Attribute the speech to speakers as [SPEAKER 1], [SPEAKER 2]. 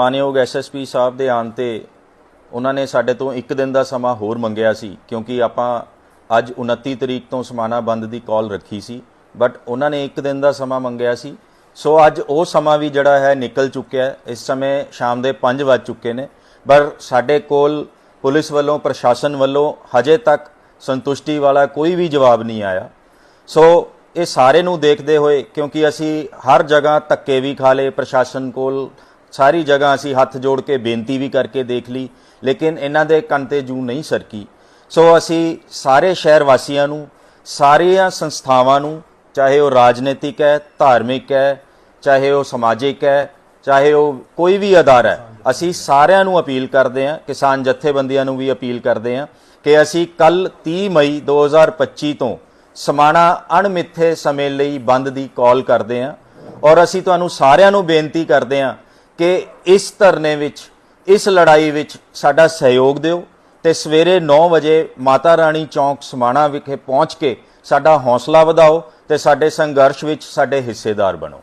[SPEAKER 1] ਮਾਨਯੋਗ ਐਸਐਸਪੀ ਸਾਹਿਬ ਦੇ ਆਉਣ ਤੇ ਉਹਨਾਂ ਨੇ ਸਾਡੇ ਤੋਂ ਇੱਕ ਦਿਨ ਦਾ ਸਮਾਂ ਹੋਰ ਮੰਗਿਆ ਸੀ, ਕਿਉਂਕਿ ਆਪਾਂ ਅੱਜ 29 ਤਰੀਕ ਤੋਂ ਸਮਾਨਾ ਬੰਦ ਦੀ ਕਾਲ ਰੱਖੀ ਸੀ ਬਟ ਉਹਨਾਂ ਨੇ ਇੱਕ ਦਿਨ ਦਾ ਸਮਾਂ ਮੰਗਿਆ ਸੀ। ਸੋ ਅੱਜ ਉਹ ਸਮਾਂ ਵੀ ਜਿਹੜਾ ਹੈ ਨਿਕਲ ਚੁੱਕਿਆ ਹੈ, ਇਸ ਸਮੇਂ ਸ਼ਾਮ ਦੇ 5 ਵੱਜ ਚੁੱਕੇ ਨੇ, ਪਰ ਸਾਡੇ ਕੋਲ ਪੁਲਿਸ ਵੱਲੋਂ, ਪ੍ਰਸ਼ਾਸਨ ਵੱਲੋਂ ਹਜੇ ਤੱਕ ਸੰਤੁਸ਼ਟੀ ਵਾਲਾ ਕੋਈ ਵੀ ਜਵਾਬ ਨਹੀਂ ਆਇਆ। ਸੋ ਇਹ ਸਾਰੇ ਨੂੰ ਦੇਖਦੇ ਹੋਏ, ਕਿਉਂਕਿ ਅਸੀਂ ਹਰ ਜਗ੍ਹਾ ਧੱਕੇ ਵੀ ਖਾ ਲਏ, ਪ੍ਰਸ਼ਾਸਨ ਕੋਲ ਸਾਰੀ ਜਗ੍ਹਾ ਅਸੀਂ ਹੱਥ ਜੋੜ ਕੇ ਬੇਨਤੀ ਵੀ ਕਰਕੇ ਦੇਖ ਲਈ, ਲੇਕਿਨ ਇਹਨਾਂ ਦੇ ਕੰਨ ਤੇ ਜੂ ਨਹੀਂ ਸਰਕੀ। ਸੋ ਅਸੀਂ ਸਾਰੇ ਸ਼ਹਿਰ ਵਾਸੀਆਂ ਨੂੰ, ਸਾਰੀਆਂ ਸੰਸਥਾਵਾਂ ਨੂੰ, ਚਾਹੇ ਉਹ ਰਾਜਨੀਤਿਕ ਹੈ, ਧਾਰਮਿਕ ਹੈ, ਚਾਹੇ ਉਹ ਸਮਾਜਿਕ ਹੈ, ਚਾਹੇ ਉਹ ਕੋਈ ਵੀ ਅਦਾਰਾ ਹੈ, ਅਸੀਂ ਸਾਰਿਆਂ ਨੂੰ ਅਪੀਲ ਕਰਦੇ ਹਾਂ, ਕਿਸਾਨ ਜਥੇਬੰਦੀਆਂ ਨੂੰ ਵੀ ਅਪੀਲ ਕਰਦੇ ਹਾਂ, ਕਿ ਅਸੀਂ ਕੱਲ 30 ਮਈ 2025 ਤੋਂ ਸਮਾਣਾ ਅਣਮਿੱਥੇ ਸਮੇਂ ਲਈ ਬੰਦ ਦੀ ਕਾਲ ਕਰਦੇ ਹਾਂ, ਔਰ ਅਸੀਂ ਤੁਹਾਨੂੰ ਸਾਰਿਆਂ ਨੂੰ ਬੇਨਤੀ ਕਰਦੇ ਹਾਂ ਕਿ ਇਸ ਧਰਨੇ ਵਿੱਚ, ਇਸ ਲੜਾਈ ਵਿੱਚ ਸਾਡਾ ਸਹਿਯੋਗ ਦਿਓ ਤੇ ਸਵੇਰੇ 9 ਵਜੇ ਮਾਤਾ ਰਾਣੀ ਚੌਂਕ ਸਮਾਣਾ ਵਿਖੇ ਪਹੁੰਚ ਕੇ ਸਾਡਾ ਹੌਸਲਾ ਵਧਾਓ ਤੇ ਸਾਡੇ ਸੰਘਰਸ਼ ਵਿੱਚ ਸਾਡੇ ਹਿੱਸੇਦਾਰ ਬਣੋ।